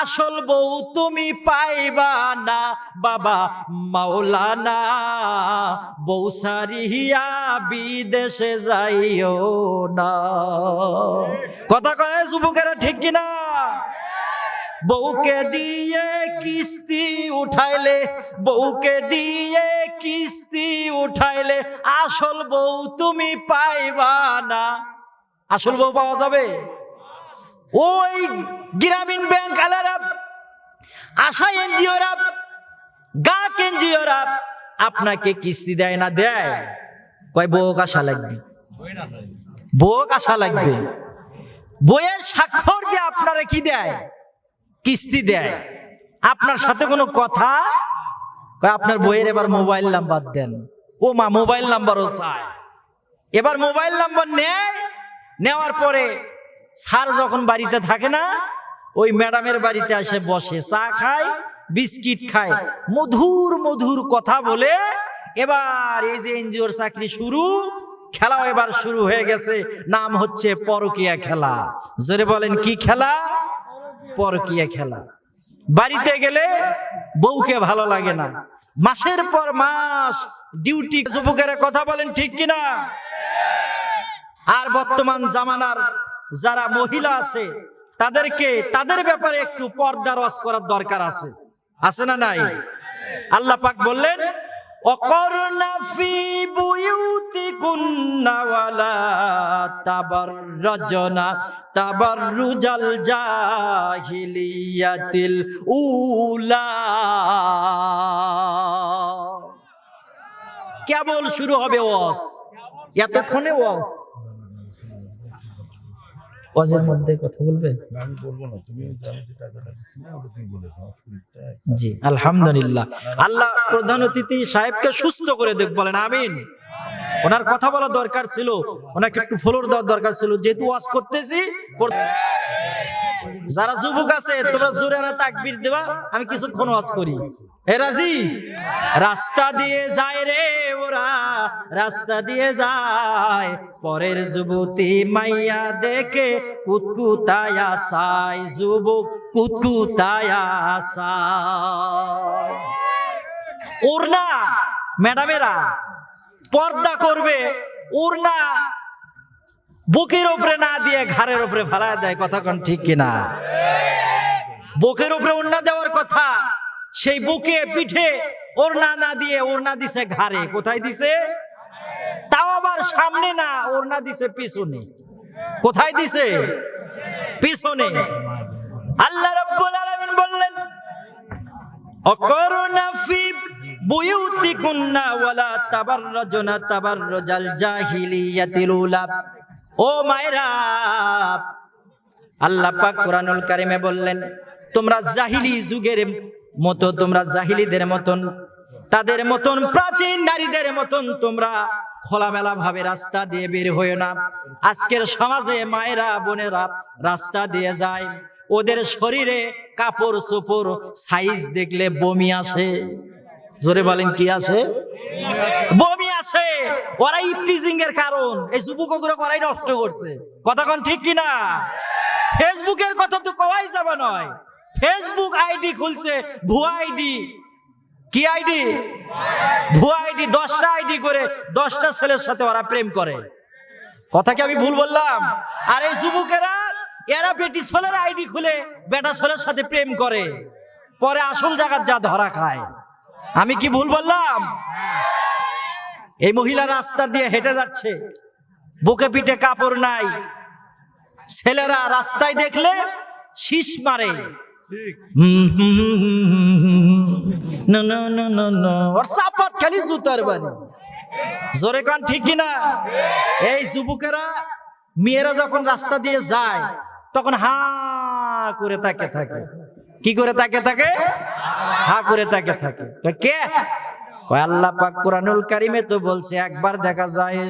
আসল বউ তুমি পাইবা না, বাবা মাওলানা। বউ সারিয়া বিদেশে যাইও না। কথা কয় যুবকেরা ঠিক কিনা? বউকে দিয়ে কিস্তি উঠাইলে, বউকে দিয়ে কিস্তি উঠাইলে আসল বউ তুমি পাইবা না। আসল বউ পাওয়া যাবে? ওই গ্রামীণ ব্যাংক আলারা আশা এনজিওরা গাক এনজিওরা আপনাকে কিস্তি দেয় না, দেয়। কয় বউ আশা লাগবে? বউ আশা লাগবে। বইয়ের স্বাক্ষর দিয়ে আপনারা কি দেয়? কিস্তি দেয়। আপনার সাথে কোনো কথা? আপনার বইয়ের এবার মোবাইল নাম্বার দেন। ও মা, মোবাইল নাম্বারও চায়। এবার মোবাইল নাম্বার নেয়, নেওয়ার পরে স্যার যখন বাড়িতে থাকে না, ওই ম্যাডামের বাড়িতে আসে বসে, চা খায়, বিস্কিট খায়, মধুর মধুর কথা বলে, এবার এই যে এনজিওর চাকরি শুরু, খেলাও এবার শুরু হয়ে গেছে, নাম হচ্ছে পরকিয়া খেলা। জোরে বলেন, কি খেলা? পরকিয়া খেলা। বাড়িতে গেলে বউকে ভালো লাগে না। মাসের পর মাস ডিউটি, যুবকেরা কথা বলেন ঠিক কিনা? আর বর্তমান জামানার যারা মহিলা আছে, তাদেরকে, তাদের ব্যাপারে একটু পর্দা রস করার দরকার আছে। আছে না নাই? আল্লাহ পাক বললেন ফি উলা। কেবল শুরু হবে ওয়াজ। এতক্ষণে ওয়াজ। ওয়াজের মধ্যে কথা বলবে? আমি বলব না। তুমি যে টাকাটা ওটা তুমি বলে দাও জি আলহামদুলিল্লাহ। আল্লাহ প্রধান অতিথি সাহেবকে সুস্থ করে দেখ বলেন আমিন। ওনার কথা বলা দরকার ছিল ওনাকে একটু ফলোর দেওয়ার দরকার ছিল। যেহেতু ওয়াজ করতেছি যারা যুবক আছে, তোমরা জোরে না তাকবির দেবা, আমি কিছুক্ষণ ওয়াজ করি। হে রাজি? রাস্তা দিয়ে যায় রে ওরা, রাস্তা দিয়ে যায়। পরের যুবতী মাইয়া দেখে কুতকুতায়া সাই যুবক কুতকুতায়া সাই ওর না ম্যাডামেরা, পর্দা করবে ওর না বুকের উপরে না দিয়ে ঘাড়ের উপরে ফেলায় দেয়, কথা কোন ঠিক কিনা? বুকের উপরে ওড়না দেওয়ার কথা, সেই বুকে পিঠে ওড়না না দিয়ে ওড়না দিছে ঘাড়ে, কোথায় দিছে? তাও আবার সামনে না, ওড়না দিছে পিছনে। কোথায় দিছে? পিছনে। আল্লাহ রাব্বুল আলামিন বললেন অকরুণা ফি বুয়ুতিকুন্না ওয়ালা তাবাররাজনা তাবাররুজাল জাহিলিয়াতিল উলা। ও মায়েরা, আল্লাহ পাক কোরআনুল কারিমে বললেন, তোমরা জাহিলি যুগের মতো, তোমরা জাহিলিদের মতন, তাদের মতন, প্রাচীন নারীদের মতন তোমরা খোলামেলা ভাবে রাস্তা দিয়ে বের হয়ে না। আজকের সমাজে মায়েরা, বোনেরা রাস্তা দিয়ে যায়, ওদের শরীরে কাপড় চোপড় সাইজ দেখলে বমি আসে। জোরে বলেন কি আসে? আসে ওরাই প্রিজিং এর কারণ। এই যুবক যুবকগুলো ওরাই নষ্ট করছে। কথা কোন ঠিক কিনা? ফেসবুকের কথা তো কওয়াই যাবে নয়। ফেসবুক আইডি খুলছে, ভুয়া আইডি কি আইডি ভুয়া আইডি দশটা আইডি করে দশটা ছেলের সাথে ওরা প্রেম করে। কথা কি আমি ভুল বললাম? আর এই যুবকেরা, এরা বেটি ছেলের আইডি খুলে বেটা ছেলের সাথে প্রেম করে। পরে আসল জায়গার যা ধরা খায়। আমি কি ভুল বললাম? এই মহিলা রাস্তা দিয়ে হেঁটে যাচ্ছে। বুকে পিঠে কাপড় নাই। ছেলেরা রাস্তায় দেখলে শীষ মারে। চাপাত খালি জুতার বাড়ি জোরে কান ঠিক কিনা? এই যুবকেরা, মেয়েরা যখন রাস্তা দিয়ে যায়, তখন হা করে তাকে থাকে। কি করে তাকে থাকে? হা করে তাকে থাকে। কে? কয়, আল্লাহ পাক কোরআনুল কারিমে তো বলছে, একবার দেখা যায়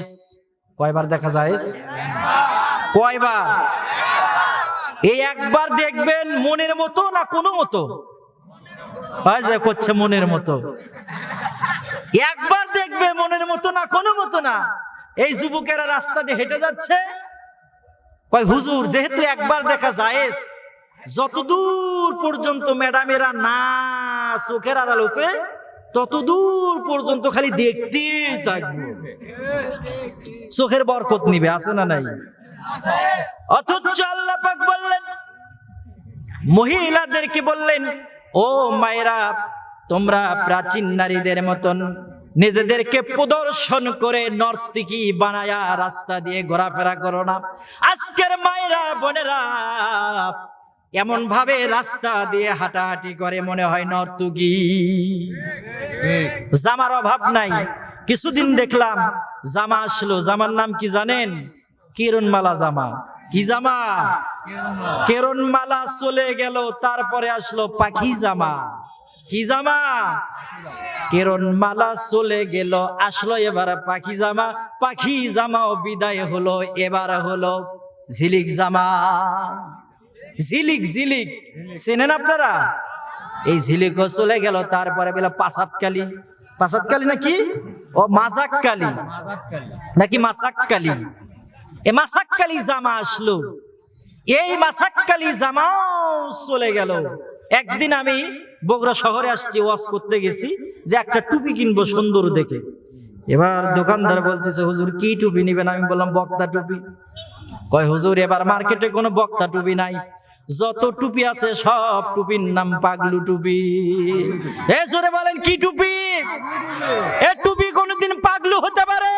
কয়বার দেখা যায় কয়বার? এই একবার দেখবেন মনের মতো না কোনো মতো? করছে মনের মতো। একবার দেখবে মনের মতো না কোনো মতো না। এই যুবকেরা রাস্তা দিয়ে হেঁটে যাচ্ছে। কয়, হুজুর, যেহেতু একবার দেখা জায়েজ যতদূর পর্যন্ত ম্যাডামেরা না চোখের আড়াল হচ্ছে ততদূর পর্যন্ত খালি দেখতেই থাকব। চোখের বরকত নিবে, আছে না নাই? অথচ আল্লাহ পাক বললেন, মহিলাদেরকে বললেন, ও মায়েরা, তোমরা প্রাচীন নারীদের মতন নিজেদেরকে প্রদর্শন করে নর্তকী বানায়া রাস্তা দিয়ে ঘোরাফেরা করো না। আজকের মায়েরা, বোনেরা এমন ভাবে রাস্তা দিয়ে হাঁটাহাঁটি করে, মনে হয় নর্তকী। জামার অভাব নাই। কিছুদিন দেখলাম জামা আসলো। জামার নাম কি জানেন? কিরণমালা জামা। কি জামা? কেরণমালা চলে গেল, তারপরে আসলো পাখি জামা। কি জামা? কেরণমালা চলে গেল, আসলো এবার পাখি জামা। পাখি জামাও বিদায় হলো, এবার হলো ঝিলিক জামা। ঝিলিক ঝিলিক। চেনেন আপনারা? এই ঝিলিকও চলে গেল, তারপরে বেলা পাসাতকালি পাসাতকালি নাকি? ও মাজাককালি। নাকি মাসাক্কালি এ মাসাক্কালি জামা আসলো। এই মাসাক্কালি জামাও চলে গেল। একদিন আমি বগুড়া শহরে আসছি ওয়াশ করতে গেছি যে একটা টুপি কিনবো সুন্দর দেখে। এবার দোকানদার বলতেছে, হুজুর, কি টুপি নিবেন? আমি বললাম, বক্তা টুপি। কয়, হুজুর, এবার মার্কেটে কোনো বক্তা টুপি নাই। যত টুপি আছে সব টুপির নাম পাগলু টুপি। এ জোরে বলেন, কি টুপি? এ টুপি কোনোদিন পাগলু হতে পারে?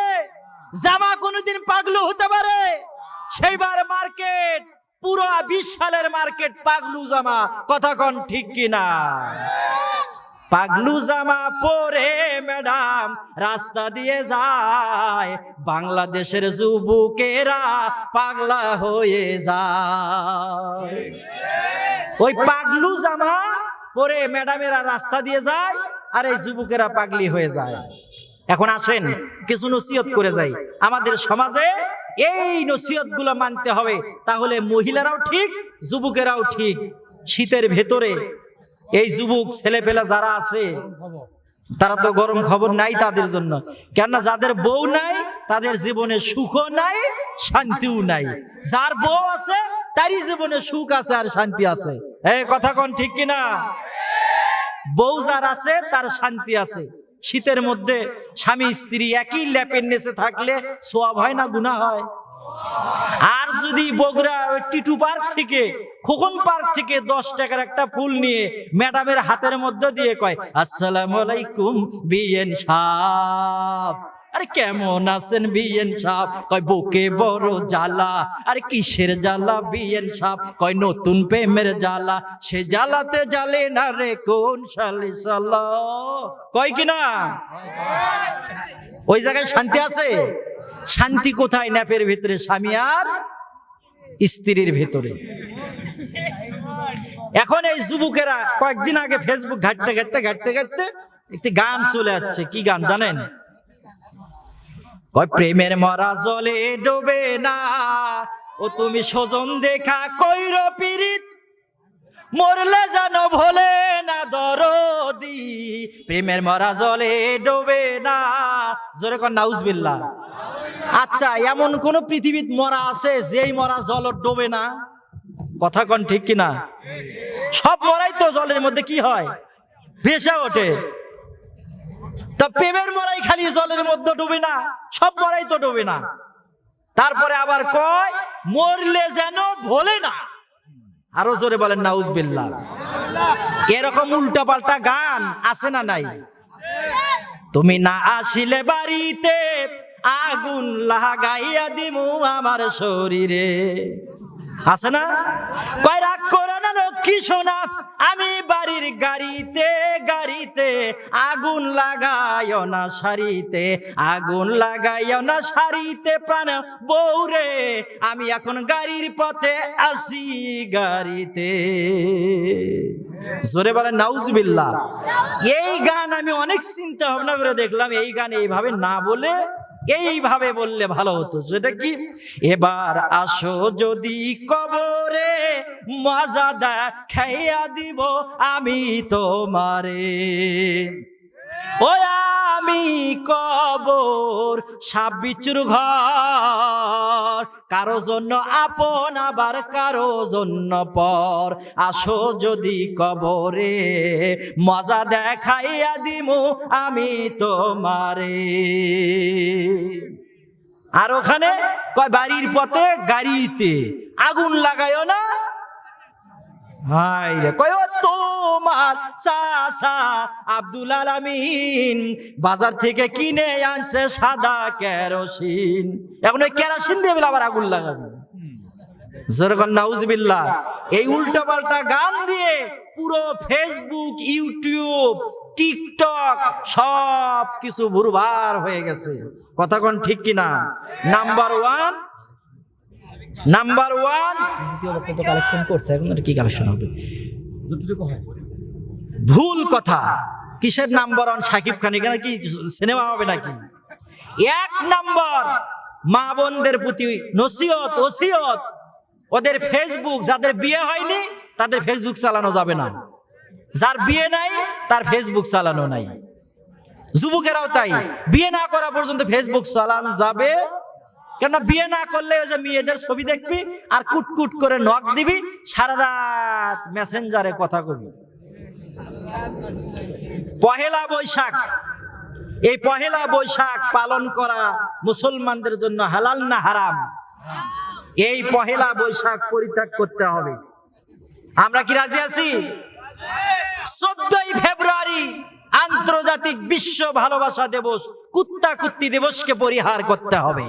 জামা কোনোদিন পাগলু হতে পারে? সেইবার মার্কেট, পুরো বিশ সালের মার্কেট পাগলু জামা। কথা কন ঠিক কিনা? পাগলু জামা পরে ম্যাডাম রাস্তা দিয়ে যায়। বাংলাদেশের যুবকেরা পাগলা হয়ে যায়। ওই পাগলু জামা পরে ম্যাডামেরা রাস্তা দিয়ে যায় আর এই যুবকেরা পাগলি হয়ে যায়। এখন আসেন, কিছু নসিহত করে যাই। আমাদের সমাজে এই নসিহতগুলো মানতে হবে। তাহলে মহিলারাও ঠিক, যুবকেরাও ঠিক। শীতের ভেতরে এই যুবক, ছেলেপেলা যারা আছে, তারা তো গরম খবর নাই তাদের জন্য। কেননা যাদের বউ নাই, তাদের জীবনে সুখও নাই, শান্তিও নাই। যার বউ আছে, তারই জীবনে সুখ আছে আর শান্তি আছে। এই কথা কোন ঠিক কিনা? বউ যার আছে, তার শান্তি আছে। শীতের মধ্যে স্বামী স্ত্রী একই ল্যাপের নেচে থাকলে সোয়াব হয় না গুণা হয়? আর যদি বগুড়া ওই টিটু পার্ক থেকে, খোকন পার্ক থেকে দশ টাকার একটা ফুল নিয়ে ম্যাডামের হাতের মধ্যে দিয়ে কয়, আসসালামু আলাইকুম বিএন সাহ। আরে কেমন আছেন বিএন সাহ কয় বুকে বড় জ্বালা। আরে কিসের জ্বালা বিএন সাহ কয় নতুন প্রেমের জ্বালা। সে জ্বালাতে জ্বালে না রে কোন সালি। সাল্লা কয় কিনা ওই জায়গায় শান্তি আছে? শান্তি কোথায় ন্যাপের ভিতরে? স্বামী আর স্ত্রীর ভেতরে। এখন এই যুবকেরা কয়েকদিন আগে ফেসবুক ঘাটতে ঘাটতে ঘাটতে ঘাটতে একটি গান চলে যাচ্ছে কি গান জানেন? কয়, প্রেমের মরা জলে ডোবে না। ও তুমি সজন দেখা কইর পিরিত মরলে জানো ভোলে না দরদি। প্রেমের মরা জলে ডোবে না। জোরে কর নাউজবিল্লা আচ্ছা এমন কোন পৃথিবীত মরা আছে যেই মরা জল ডোবে না? কথা কন ঠিক কিনা? সব মরাই তো জলের মধ্যে কি হয়? ভেসে ওঠে। তা প্রেমের মরাই খালি জলের মধ্যে ডুবে না, সব মরাই তো ডুবে না। তারপরে আবার কয়, মরলে যেন ভোলে না। আরও জোরে বলেন, নাউজবিল্লাহ। এরকম উল্টা পাল্টা গান আছে না নাই? তুমি না আসিলে বাড়িতে, আগুন লাগাইয়া দিমু আমার শরীরে। আছে না? কয়, রাগ করে না লক্ষ্মী সোনা আমি বাড়ির গাড়িতে গাড়িতে আগুন লাগাইও না শাড়িতে আগুন লাগাইও না শাড়িতে প্রাণ বৌরে আমি এখন গাড়ির পথে আসি গাড়িতে। জোরে বলে নাউজবিল্লা এই গান আমি অনেক চিন্তা ভাবনা করে দেখলাম, এই গান এইভাবে না বলে এইভাবে বললে ভালো হতো। সেটা কি? এবার আসো যদি কবরে মজা দা খাইয়া দিব আমি তোমারে। ও আমি কবর সাপ বিচ্ছুর ঘর। কারও জন্য আপন, আবার কারও জন্য পর। আসো যদি কবরে, মজা দেখাইয়া দিমু আমি তোমারে। আর ওখানে কয়, বাড়ির পথে গাড়িতে আগুন লাগাইও না? হাই রে, কয় তোমার সাসা আব্দুল আলামিন, বাজার থেকে কিনে আনছে সাদা কেরোসিন। এখন ওই কেরোসিন দিয়ে আবার আগুন লাগাবে। যেরকম নাউজবিল্লাহ। এই উল্টো পাল্টা গান দিয়ে পুরো ফেসবুক ইউটিউব টিকটক সব কিছু ভুরভার হয়ে গেছে। কথা কোন ঠিক কিনা? Number one number one collection করছে? এখন কি কালেকশন হবে? ভুল কথা। কিসের নাম্বার ওয়ান সাকিব খান এখানে কি সিনেমা হবে নাকি? এক নাম্বার মা বোনদের প্রতি নসিহত ওসিয়ত ওদের ফেসবুক যাদের বিয়ে হয়নি তাদের ফেসবুক চালানো যাবে না। যার বিয়ে নাই তার ফেসবুক চালানো নাই। যুবকেরাও তাই। বিয়ে না করা পর্যন্ত ফেসবুক চালান যাবে কেননা বিয়ে না করলে ওই যে মেয়েদের ছবি দেখবি আর কুটকুট করে নখ দিবি, সারা রাত মেসেঞ্জারে কথা কবি। পহেলা বৈশাখ, এই পহেলা বৈশাখ পালন করা মুসলমানদের জন্য হালাল না হারাম? এই পহেলা বৈশাখ পরিত্যাগ করতে হবে। আমরা কি রাজি আছি? চোদ্দই ফেব্রুয়ারি আন্তর্জাতিক বিশ্ব ভালোবাসা দিবস, কুত্তা কুত্তি দিবসকে পরিহার করতে হবে।